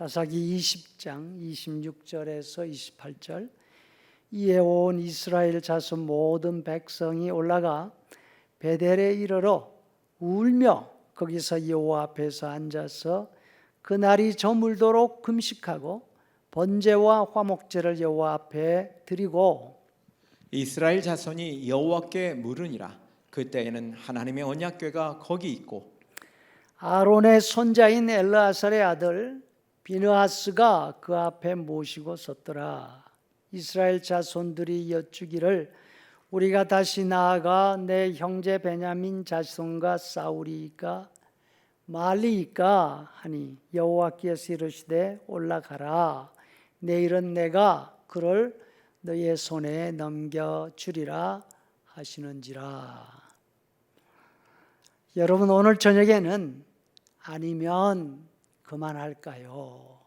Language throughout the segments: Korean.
사사기 20장 26절에서 28절. 이에 온 이스라엘 자손 모든 백성이 올라가 베델에 이르러 울며 거기서 여호와 앞에서 앉아서 그날이 저물도록 금식하고 번제와 화목제를 여호와 앞에 드리고 이스라엘 자손이 여호와께 물으니라. 그때에는 하나님의 언약궤가 거기 있고 아론의 손자인 엘르아살의 아들 비느하스가 그 앞에 모시고 섰더라. 이스라엘 자손들이 여쭈기를 우리가 다시 나아가 내 형제 베냐민 자손과 싸우리이까? 말리이까? 하니 여호와께서 이르시되 올라가라. 내일은 내가 그를 너의 손에 넘겨 주리라 하시는지라. 여러분 오늘 저녁에는 아니면 그만할까요?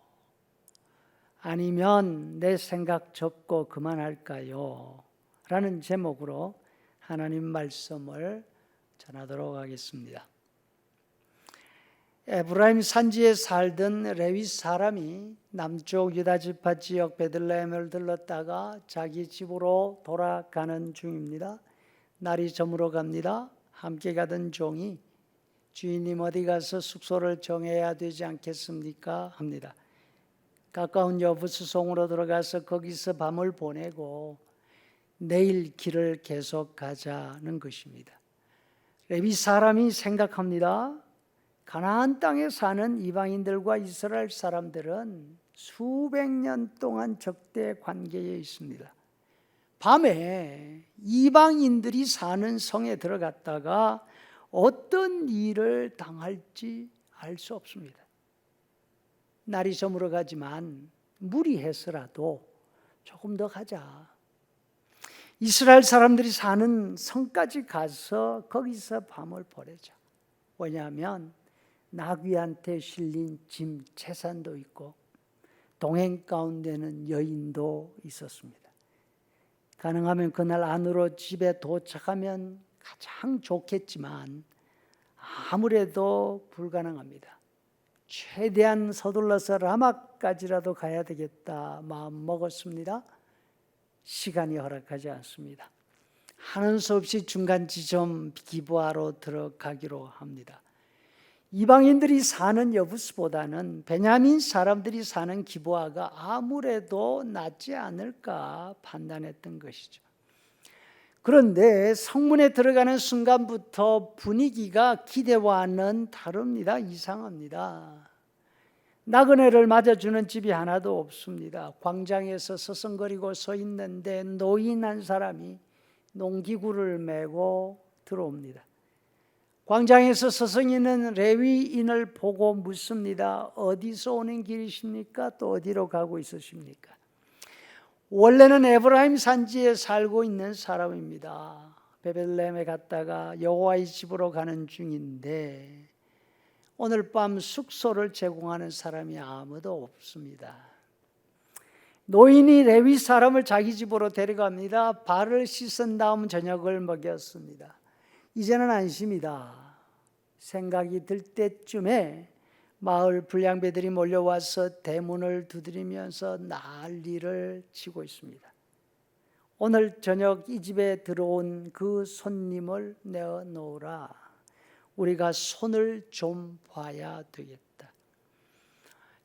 아니면 내 생각 접고 그만할까요? 라는 제목으로 하나님 말씀을 전하도록 하겠습니다. 에브라임 산지에 살던 레위 사람이 남쪽 유다 지파 지역 베들레헴을 들렀다가 자기 집으로 돌아가는 중입니다. 날이 저물어 갑니다. 함께 가던 종이 주인님 어디 가서 숙소를 정해야 되지 않겠습니까? 합니다. 가까운 여부수송으로 들어가서 거기서 밤을 보내고 내일 길을 계속 가자는 것입니다. 레위 사람이 생각합니다. 가나안 땅에 사는 이방인들과 이스라엘 사람들은 수백 년 동안 적대 관계에 있습니다. 밤에 이방인들이 사는 성에 들어갔다가 어떤 일을 당할지 알 수 없습니다. 날이 저물어 가지만 무리해서라도 조금 더 가자. 이스라엘 사람들이 사는 성까지 가서 거기서 밤을 보내자. 왜냐하면 나귀한테 실린 짐 재산도 있고 동행 가운데는 여인도 있었습니다. 가능하면 그날 안으로 집에 도착하면 가장 좋겠지만 아무래도 불가능합니다. 최대한 서둘러서 라마까지라도 가야 되겠다 마음 먹었습니다. 시간이 허락하지 않습니다. 하는 수 없이 중간 지점 기부하러 들어가기로 합니다. 이방인들이 사는 여부스보다는 베냐민 사람들이 사는 기부아가 아무래도 낫지 않을까 판단했던 것이죠. 그런데 성문에 들어가는 순간부터 분위기가 기대와는 다릅니다. 이상합니다. 나그네를 맞아주는 집이 하나도 없습니다. 광장에서 서성거리고 서 있는데 노인 한 사람이 농기구를 메고 들어옵니다. 광장에서 서성이는 레위인을 보고 묻습니다. 어디서 오는 길이십니까? 또 어디로 가고 있으십니까? 원래는 에브라임 산지에 살고 있는 사람입니다. 베벨렘에 갔다가 여호와의 집으로 가는 중인데 오늘 밤 숙소를 제공하는 사람이 아무도 없습니다. 노인이 레위 사람을 자기 집으로 데려갑니다. 발을 씻은 다음 저녁을 먹였습니다. 이제는 안심이다. 생각이 들 때쯤에 마을 불량배들이 몰려와서 대문을 두드리면서 난리를 치고 있습니다. 오늘 저녁 이 집에 들어온 그 손님을 내어 놓으라. 우리가 손을 좀 봐야 되겠다.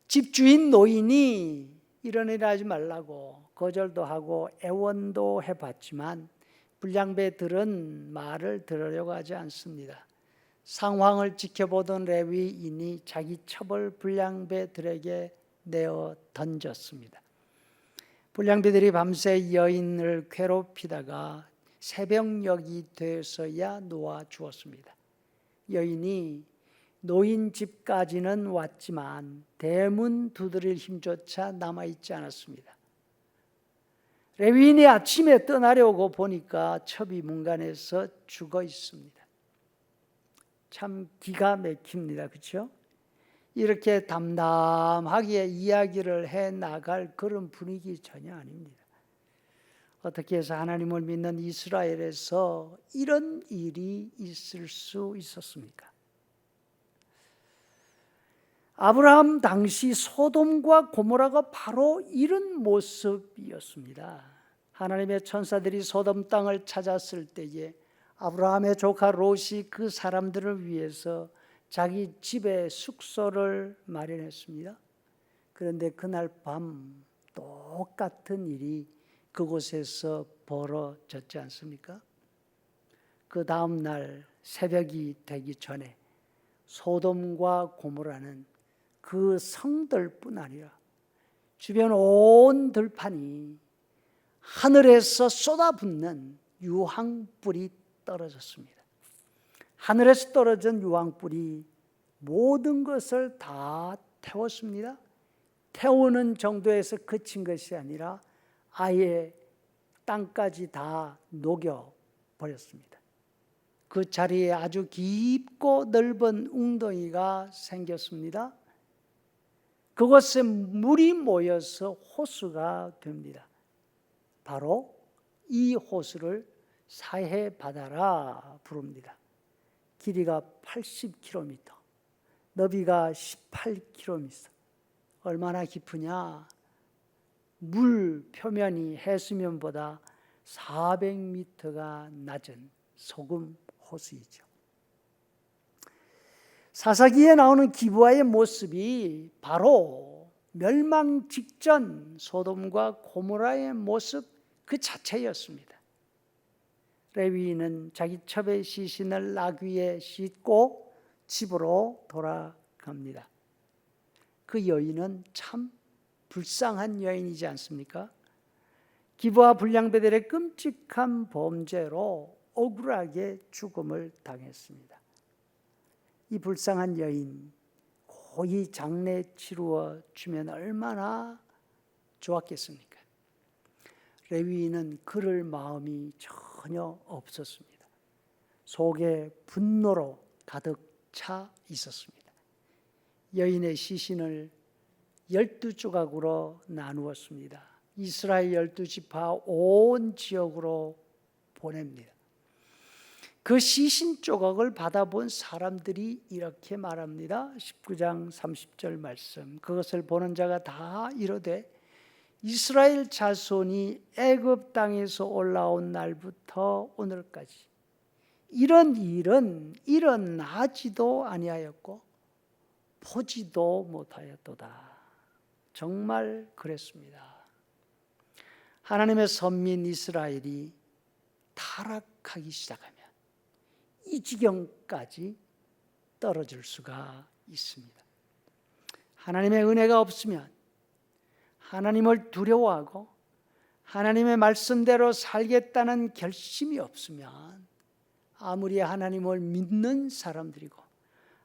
집주인 노인이 이런 일 하지 말라고 거절도 하고 애원도 해봤지만 불량배들은 말을 들으려고 하지 않습니다. 상황을 지켜보던 레위인이 자기 처벌 불량배들에게 내어 던졌습니다. 불량배들이 밤새 여인을 괴롭히다가 새벽녘이 돼서야 놓아 주었습니다. 여인이 노인 집까지는 왔지만 대문 두드릴 힘조차 남아 있지 않았습니다. 레위인이 아침에 떠나려고 보니까 첩이 문간에서 죽어 있습니다. 참 기가 막힙니다. 그렇죠? 이렇게 담담하게 이야기를 해 나갈 그런 분위기 전혀 아닙니다. 어떻게 해서 하나님을 믿는 이스라엘에서 이런 일이 있을 수 있었습니까? 아브라함 당시 소돔과 고모라가 바로 이런 모습이었습니다. 하나님의 천사들이 소돔 땅을 찾았을 때에 아브라함의 조카 롯이 그 사람들을 위해서 자기 집에 숙소를 마련했습니다. 그런데 그날 밤 똑같은 일이 그곳에서 벌어졌지 않습니까? 그 다음 날 새벽이 되기 전에 소돔과 고모라는 그 성들뿐 아니라 주변 온 들판이 하늘에서 쏟아붓는 유황불이 떨어졌습니다. 하늘에서 떨어진 유황불이 모든 것을 다 태웠습니다. 태우는 정도에서 그친 것이 아니라 아예 땅까지 다 녹여 버렸습니다. 그 자리에 아주 깊고 넓은 웅덩이가 생겼습니다. 그곳에 물이 모여서 호수가 됩니다. 바로 이 호수를 사해 바다라 부릅니다. 길이가 80km, 너비가 18km. 얼마나 깊으냐? 물 표면이 해수면보다 400m가 낮은 소금 호수이죠. 사사기에 나오는 기부아의 모습이 바로 멸망 직전 소돔과 고모라의 모습 그 자체였습니다. 레위인은 자기 첩의 시신을 나귀에 싣고 집으로 돌아갑니다. 그 여인은 참 불쌍한 여인이지 않습니까? 기부와 불량배들의 끔찍한 범죄로 억울하게 죽음을 당했습니다. 이 불쌍한 여인 고이 장례 치루어 주면 얼마나 좋았겠습니까? 레위인은 그럴 마음이 전혀 없었습니다. 속에 분노로 가득 차 있었습니다. 여인의 시신을 열두 조각으로 나누었습니다. 이스라엘 열두 지파 온 지역으로 보냅니다. 그 시신 조각을 받아본 사람들이 이렇게 말합니다. 19장 30절 말씀. 그것을 보는 자가 다 이르되 이스라엘 자손이 애굽 땅에서 올라온 날부터 오늘까지 이런 일은 일어나지도 아니하였고 보지도 못하였도다. 정말 그랬습니다. 하나님의 선민 이스라엘이 타락하기 시작하면 이 지경까지 떨어질 수가 있습니다. 하나님의 은혜가 없으면 하나님을 두려워하고 하나님의 말씀대로 살겠다는 결심이 없으면 아무리 하나님을 믿는 사람들이고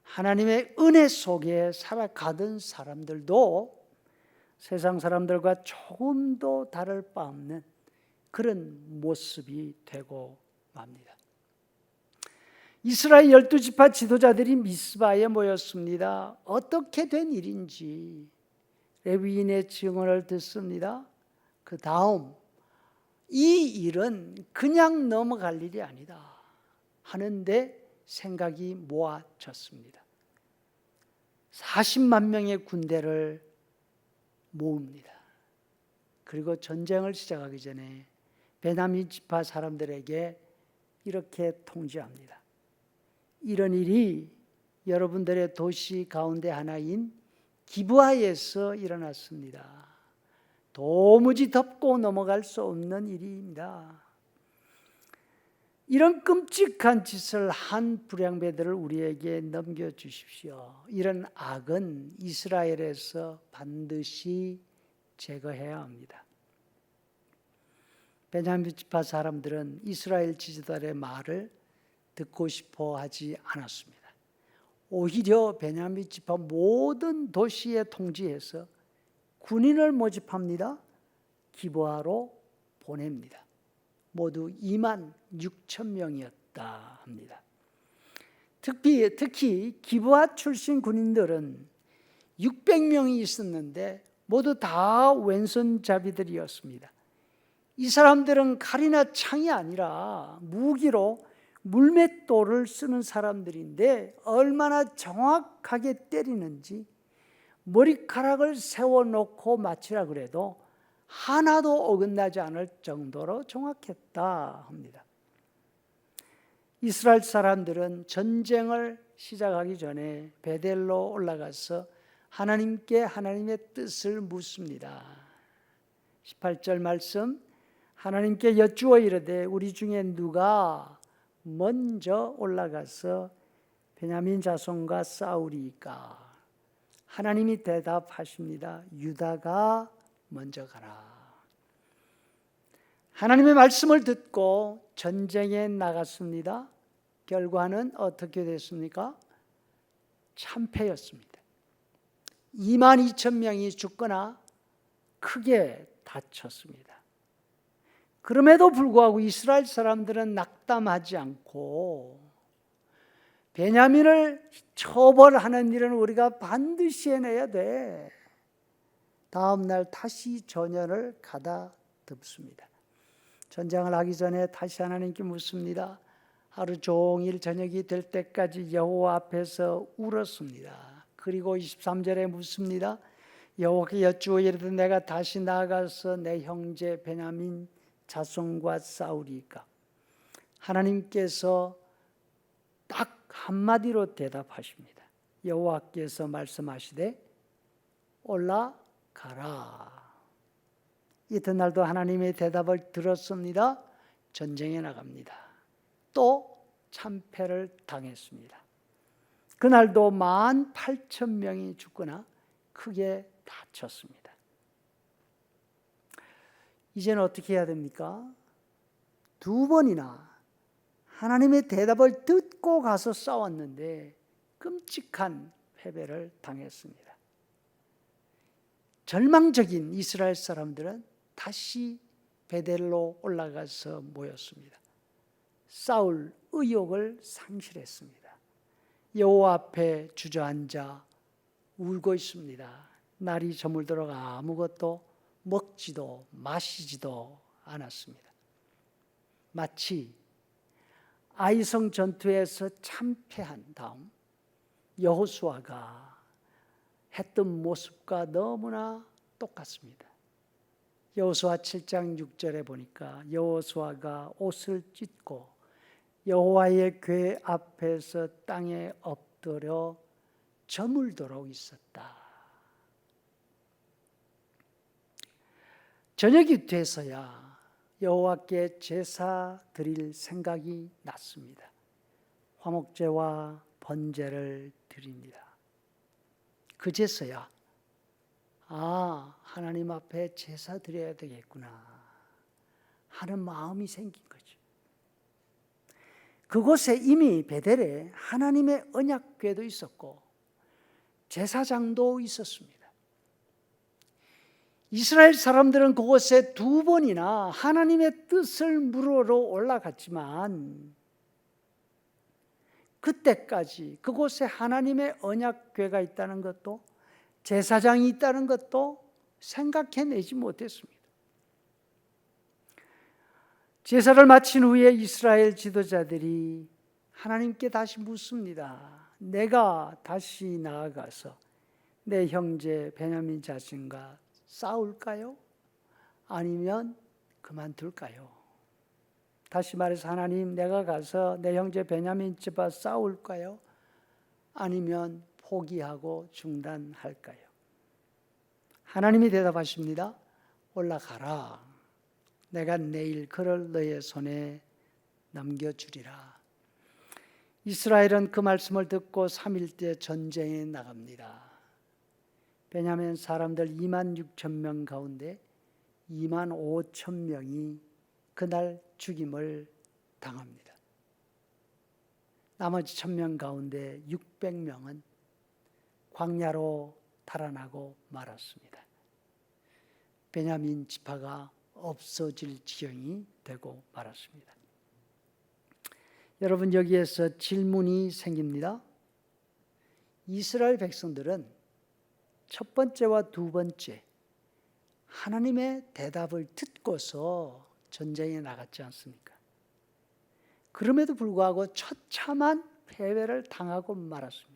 하나님의 은혜 속에 살아가던 사람들도 세상 사람들과 조금도 다를 바 없는 그런 모습이 되고 맙니다. 이스라엘 열두 지파 지도자들이 미스바에 모였습니다. 어떻게 된 일인지 레위인의 증언을 듣습니다. 그 다음 이 일은 그냥 넘어갈 일이 아니다 하는데 생각이 모아졌습니다. 40만 명의 군대를 모읍니다. 그리고 전쟁을 시작하기 전에 베냐민 지파 사람들에게 이렇게 통지합니다. 이런 일이 여러분들의 도시 가운데 하나인 기부하에서 일어났습니다. 도무지 덮고 넘어갈 수 없는 일입니다. 이런 끔찍한 짓을 한 불량배들을 우리에게 넘겨주십시오. 이런 악은 이스라엘에서 반드시 제거해야 합니다. 베냐민 지파 사람들은 이스라엘 지도자의 말을 듣고 싶어 하지 않았습니다. 오히려 베냐민 지파 모든 도시에 통지해서 군인을 모집합니다. 기부하러 보냅니다. 모두 2만 6천 명이었다 합니다. 특히 특히 기부하 출신 군인들은 600명이 있었는데 모두 다 왼손잡이들이었습니다. 이 사람들은 칼이나 창이 아니라 무기로 물맷돌을 쓰는 사람들인데 얼마나 정확하게 때리는지 머리카락을 세워놓고 마치라 그래도 하나도 어긋나지 않을 정도로 정확했다 합니다. 이스라엘 사람들은 전쟁을 시작하기 전에 베델로 올라가서 하나님께 하나님의 뜻을 묻습니다. 18절 말씀 하나님께 여쭈어 이르되 우리 중에 누가 먼저 올라가서 베냐민 자손과 싸우리까 하나님이 대답하십니다. 유다가 먼저 가라. 하나님의 말씀을 듣고 전쟁에 나갔습니다. 결과는 어떻게 됐습니까? 참패였습니다. 2만 2천 명이 죽거나 크게 다쳤습니다. 그럼에도 불구하고 이스라엘 사람들은 낙담하지 않고 베냐민을 처벌하는 일은 우리가 반드시 해내야 돼. 다음 날 다시 전열을 가다듬습니다. 전쟁을 하기 전에 다시 하나님께 묻습니다. 하루 종일 저녁이 될 때까지 여호와 앞에서 울었습니다. 그리고 23절에 묻습니다. 여호와께 여쭈어 이르되 내가 다시 나아가서 내 형제 베냐민 자손과 싸우리까 하나님께서 딱 한마디로 대답하십니다. 여호와께서 말씀하시되 올라가라. 이튿날도 하나님의 대답을 들었습니다. 전쟁에 나갑니다. 또 참패를 당했습니다. 그날도 만 8천 명이 죽거나 크게 다쳤습니다. 이제는 어떻게 해야 됩니까? 두 번이나 하나님의 대답을 듣고 가서 싸웠는데 끔찍한 패배를 당했습니다. 절망적인 이스라엘 사람들은 다시 베델로 올라가서 모였습니다. 싸울 의욕을 상실했습니다. 여호와 앞에 주저앉아 울고 있습니다. 날이 저물도록 아무것도 먹지도 마시지도 않았습니다. 마치 아이성 전투에서 참패한 다음 여호수아가 했던 모습과 너무나 똑같습니다. 여호수아 7장 6절에 보니까 여호수아가 옷을 찢고 여호와의 궤 앞에서 땅에 엎드려 저물도록 있었다. 저녁이 돼서야 여호와께 제사 드릴 생각이 났습니다. 화목제와 번제를 드립니다. 그제서야 아 하나님 앞에 제사 드려야 되겠구나 하는 마음이 생긴 거죠. 그곳에 이미 베델에 하나님의 언약궤도 있었고 제사장도 있었습니다. 이스라엘 사람들은 그곳에 두 번이나 하나님의 뜻을 물으러 올라갔지만 그때까지 그곳에 하나님의 언약궤가 있다는 것도 제사장이 있다는 것도 생각해내지 못했습니다. 제사를 마친 후에 이스라엘 지도자들이 하나님께 다시 묻습니다. 내가 다시 나아가서 내 형제 베냐민 자신과 싸울까요? 아니면 그만둘까요? 다시 말해서 하나님 내가 가서 내 형제 베냐민 집과 싸울까요? 아니면 포기하고 중단할까요? 하나님이 대답하십니다. 올라가라. 내가 내일 그를 너의 손에 넘겨주리라. 이스라엘은 그 말씀을 듣고 3일째 전쟁에 나갑니다. 베냐민 사람들 2만 6천 명 가운데 2만 5천 명이 그날 죽임을 당합니다. 나머지 천 명 가운데 600명은 광야로 달아나고 말았습니다. 베냐민 지파가 없어질 지경이 되고 말았습니다. 여러분 여기에서 질문이 생깁니다. 이스라엘 백성들은 첫 번째와 두 번째 하나님의 대답을 듣고서 전쟁에 나갔지 않습니까? 그럼에도 불구하고 처참한 패배를 당하고 말았습니다.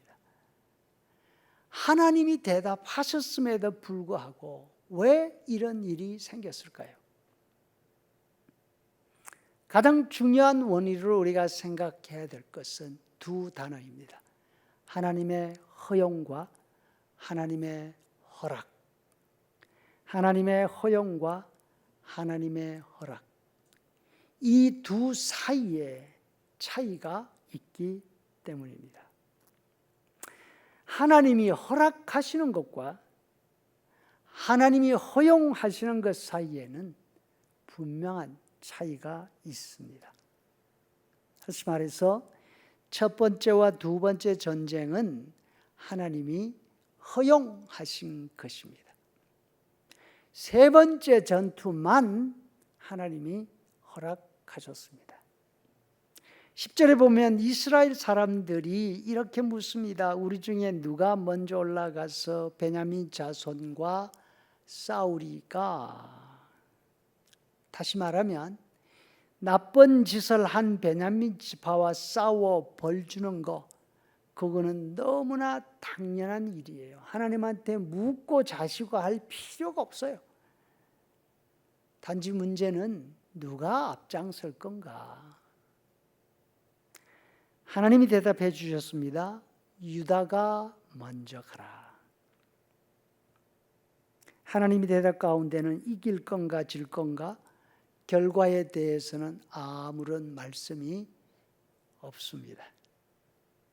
하나님이 대답하셨음에도 불구하고 왜 이런 일이 생겼을까요? 가장 중요한 원인으로 우리가 생각해야 될 것은 두 단어입니다. 하나님의 허용과 하나님의 허락. 하나님의 허용과 하나님의 허락. 이 두 사이에 차이가 있기 때문입니다. 하나님이 허락하시는 것과 하나님이 허용하시는 것 사이에는 분명한 차이가 있습니다. 다시 말해서 첫 번째와 두 번째 전쟁은 하나님이 허용하신 것입니다. 세 번째 전투만 하나님이 허락하셨습니다. 10절에 보면 이스라엘 사람들이 이렇게 묻습니다. 우리 중에 누가 먼저 올라가서 베냐민 자손과 싸우리까? 다시 말하면 나쁜 짓을 한 베냐민 지파와 싸워 벌 주는 거 그거는 너무나 당연한 일이에요. 하나님한테 묻고 자시고 할 필요가 없어요. 단지 문제는 누가 앞장설 건가? 하나님이 대답해 주셨습니다. 유다가 먼저 가라. 하나님이 대답 가운데는 이길 건가 질 건가 결과에 대해서는 아무런 말씀이 없습니다.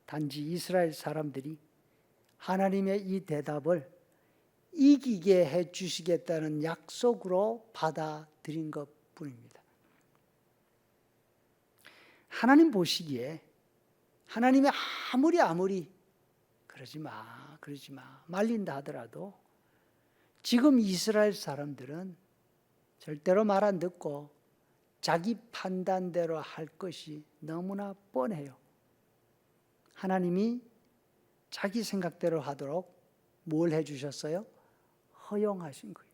단지 이스라엘 사람들이 하나님의 이 대답을 이기게 해 주시겠다는 약속으로 받아들인 것 뿐입니다. 하나님 보시기에 하나님이 아무리 아무리 그러지 마, 그러지 마, 말린다 하더라도 지금 이스라엘 사람들은 절대로 말 안 듣고 자기 판단대로 할 것이 너무나 뻔해요. 하나님이 자기 생각대로 하도록 뭘 해주셨어요? 허용하신 거예요.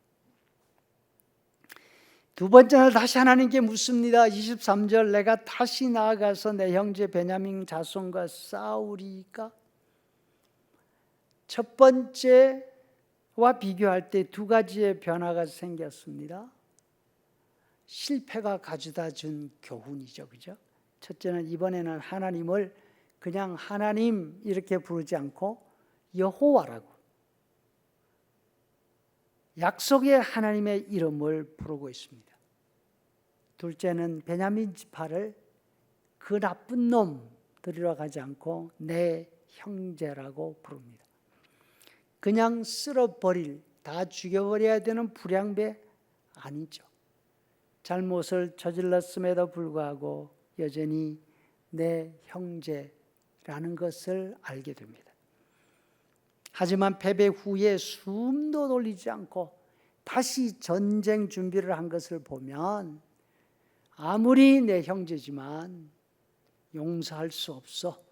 두 번째는 다시 하나님께 묻습니다. 23절 내가 다시 나아가서 내 형제 베냐민 자손과 싸우리까? 첫 번째와 비교할 때 두 가지의 변화가 생겼습니다. 실패가 가져다 준 교훈이죠. 그죠? 첫째는 이번에는 하나님을 그냥 하나님 이렇게 부르지 않고 여호와라고 약속의 하나님의 이름을 부르고 있습니다. 둘째는 베냐민 지파를 그 나쁜 놈 들이러 가지 않고 내 형제라고 부릅니다. 그냥 쓸어버릴 다 죽여버려야 되는 불량배 아니죠. 잘못을 저질렀음에도 불구하고 여전히 내 형제 라는 것을 알게 됩니다. 하지만 패배 후에 숨도 돌리지 않고 다시 전쟁 준비를 한 것을 보면 아무리 내 형제지만 용서할 수 없어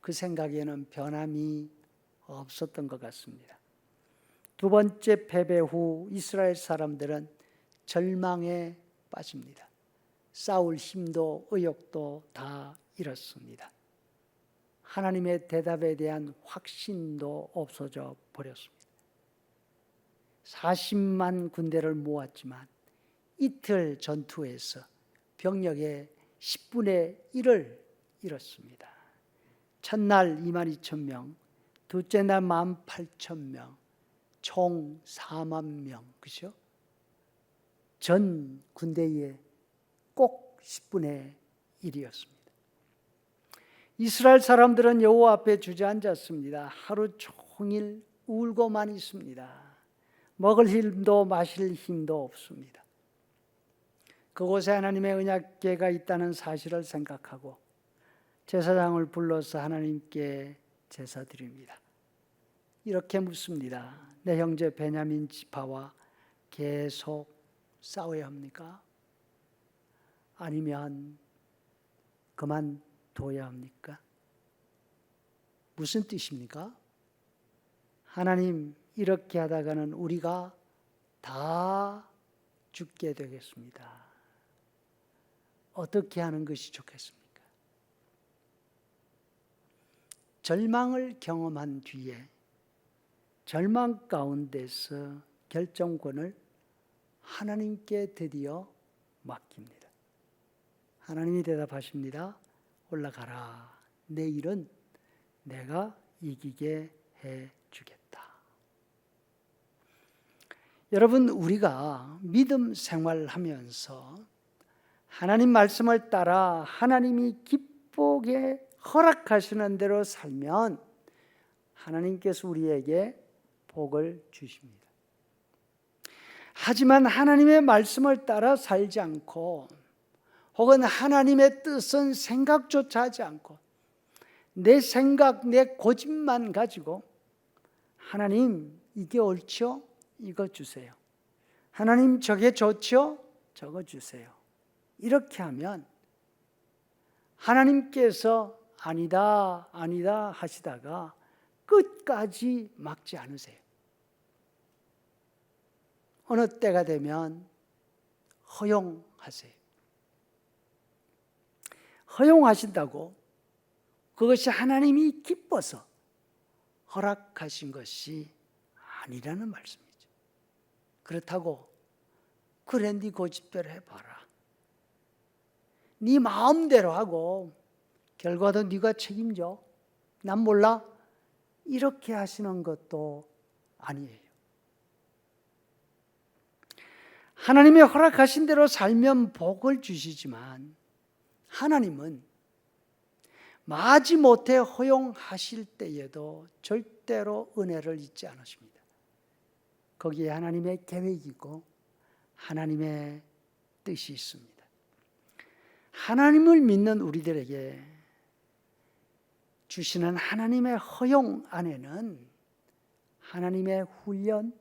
그 생각에는 변함이 없었던 것 같습니다. 두 번째 패배 후 이스라엘 사람들은 절망에 빠집니다. 싸울 힘도 의욕도 다 잃었습니다. 하나님의 대답에 대한 확신도 없어져 버렸습니다. 40만 군대를 모았지만 이틀 전투에서 병력의 10분의 1을 잃었습니다. 첫날 2만 2천 명, 둘째 날 1만 8천 명, 총 4만 명, 그죠? 전 군대의 꼭 10분의 1이었습니다. 이스라엘 사람들은 여호와 앞에 주저앉았습니다. 하루 종일 울고만 있습니다. 먹을 힘도 마실 힘도 없습니다. 그곳에 하나님의 언약궤가 있다는 사실을 생각하고 제사장을 불러서 하나님께 제사 드립니다. 이렇게 묻습니다. 내 형제 베냐민 지파와 계속 싸워야 합니까? 아니면 그만 둬야 합니까? 무슨 뜻입니까? 하나님 이렇게 하다가는 우리가 다 죽게 되겠습니다. 어떻게 하는 것이 좋겠습니까? 절망을 경험한 뒤에 절망 가운데서 결정권을 하나님께 드디어 맡깁니다. 하나님이 대답하십니다. 올라가라. 내 일은 내가 이기게 해 주겠다. 여러분, 우리가 믿음 생활하면서 하나님 말씀을 따라 하나님이 기쁘게 허락하시는 대로 살면 하나님께서 우리에게 복을 주십니다. 하지만 하나님의 말씀을 따라 살지 않고 혹은 하나님의 뜻은 생각조차 하지 않고 내 생각, 내 고집만 가지고 하나님 이게 옳죠? 이거 주세요. 하나님 저게 좋죠? 저거 주세요. 이렇게 하면 하나님께서 아니다, 아니다 하시다가 끝까지 막지 않으세요. 어느 때가 되면 허용하세요. 허용하신다고 그것이 하나님이 기뻐서 허락하신 것이 아니라는 말씀이죠. 그렇다고 네 고집대로 해봐라. 네 마음대로 하고 결과도 네가 책임져. 난 몰라. 이렇게 하시는 것도 아니에요. 하나님의 허락하신 대로 살면 복을 주시지만 하나님은 마지못해 허용하실 때에도 절대로 은혜를 잊지 않으십니다. 거기에 하나님의 계획이고 하나님의 뜻이 있습니다. 하나님을 믿는 우리들에게 주시는 하나님의 허용 안에는 하나님의 훈련,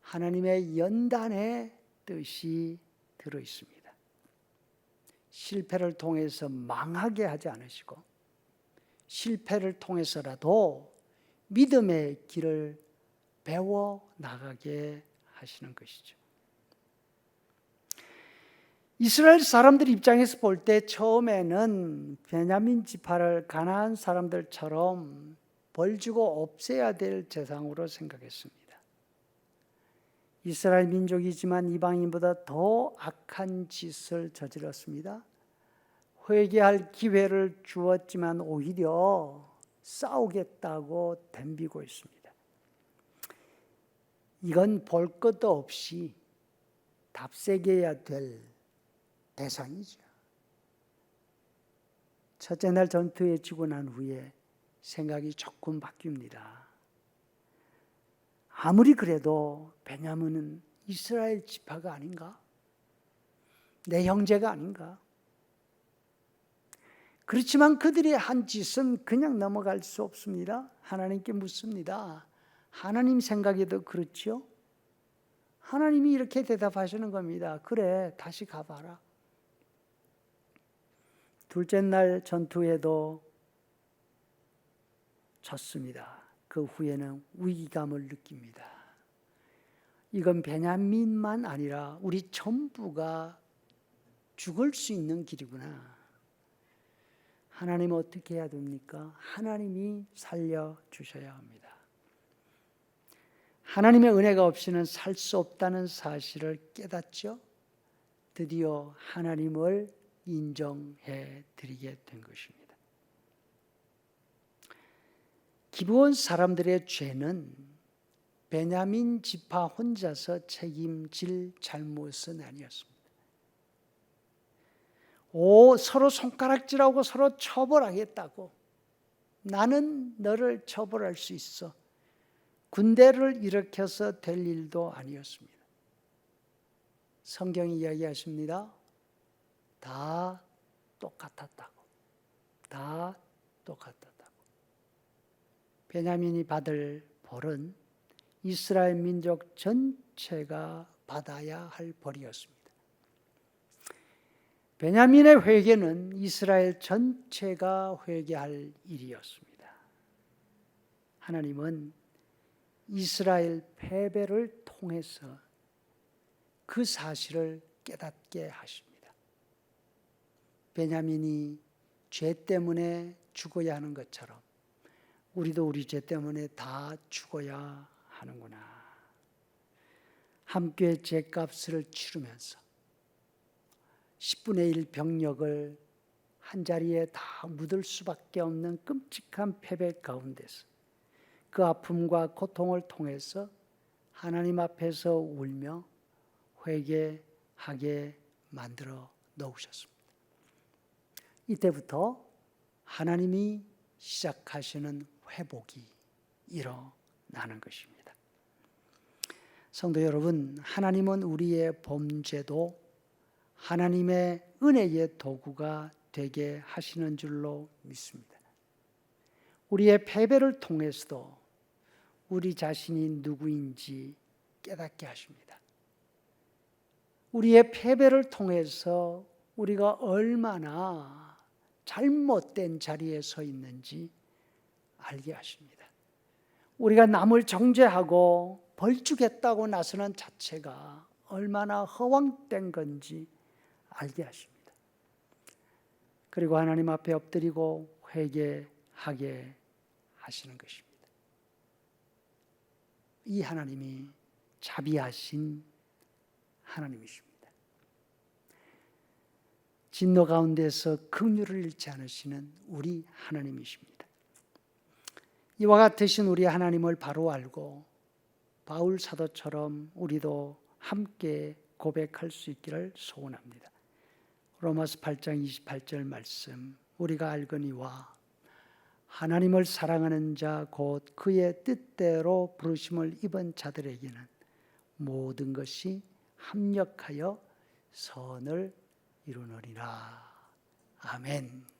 하나님의 연단의 뜻이 들어 있습니다. 실패를 통해서 망하게 하지 않으시고 실패를 통해서라도 믿음의 길을 배워 나가게 하시는 것이죠. 이스라엘 사람들 입장에서 볼 때 처음에는 베냐민 지파를 가나안 사람들처럼 벌 주고 없애야 될 재상으로 생각했습니다. 이스라엘 민족이지만 이방인보다 더 악한 짓을 저질렀습니다. 회개할 기회를 주었지만 오히려 싸우겠다고 덤비고 있습니다. 이건 볼 것도 없이 답세게야 될 대상이죠. 첫째 날 전투에 지고 난 후에 생각이 조금 바뀝니다. 아무리 그래도 베냐민은 이스라엘 지파가 아닌가? 내 형제가 아닌가? 그렇지만 그들의 한 짓은 그냥 넘어갈 수 없습니다. 하나님께 묻습니다. 하나님 생각에도 그렇죠? 하나님이 이렇게 대답하시는 겁니다. 그래, 다시 가봐라. 둘째 날 전투에도 졌습니다. 그 후에는 위기감을 느낍니다. 이건 베냐민만 아니라 우리 전부가 죽을 수 있는 길이구나. 하나님 어떻게 해야 됩니까? 하나님이 살려 주셔야 합니다. 하나님의 은혜가 없이는 살 수 없다는 사실을 깨닫죠. 드디어 하나님을 인정해 드리게 된 것입니다. 기브온 사람들의 죄는 베냐민 지파 혼자서 책임질 잘못은 아니었습니다. 오, 서로 손가락질하고 서로 처벌하겠다고. 나는 너를 처벌할 수 있어. 군대를 일으켜서 될 일도 아니었습니다. 성경이 이야기하십니다. 다 똑같았다고. 다 똑같았다고. 베냐민이 받을 벌은 이스라엘 민족 전체가 받아야 할 벌이었습니다. 베냐민의 회개는 이스라엘 전체가 회개할 일이었습니다. 하나님은 이스라엘 패배를 통해서 그 사실을 깨닫게 하십니다. 베냐민이 죄 때문에 죽어야 하는 것처럼 우리도 우리 죄 때문에 다 죽어야 하는구나. 함께 죄값을 치르면서 10분의 1 병력을 한 자리에 다 묻을 수밖에 없는 끔찍한 패배 가운데서 그 아픔과 고통을 통해서 하나님 앞에서 울며 회개하게 만들어 놓으셨습니다. 이때부터 하나님이 시작하시는 회복이 일어나는 것입니다. 성도 여러분, 하나님은 우리의 범죄도 하나님의 은혜의 도구가 되게 하시는 줄로 믿습니다. 우리의 패배를 통해서도 우리 자신이 누구인지 깨닫게 하십니다. 우리의 패배를 통해서 우리가 얼마나 잘못된 자리에 서 있는지 알게 하십니다. 우리가 남을 정죄하고 벌주겠다고 나서는 자체가 얼마나 허황된 건지 알게 하십니다. 그리고 하나님 앞에 엎드리고 회개하게 하시는 것입니다. 이 하나님이 자비하신 하나님이십니다. 진노 가운데서 긍휼을 잃지 않으시는 우리 하나님이십니다. 이와 같으신 우리 하나님을 바로 알고 바울 사도처럼 우리도 함께 고백할 수 있기를 소원합니다. 로마서 8장 28절 말씀 우리가 알거니와 하나님을 사랑하는 자 곧 그의 뜻대로 부르심을 입은 자들에게는 모든 것이 합력하여 선을 이루느니라. 아멘.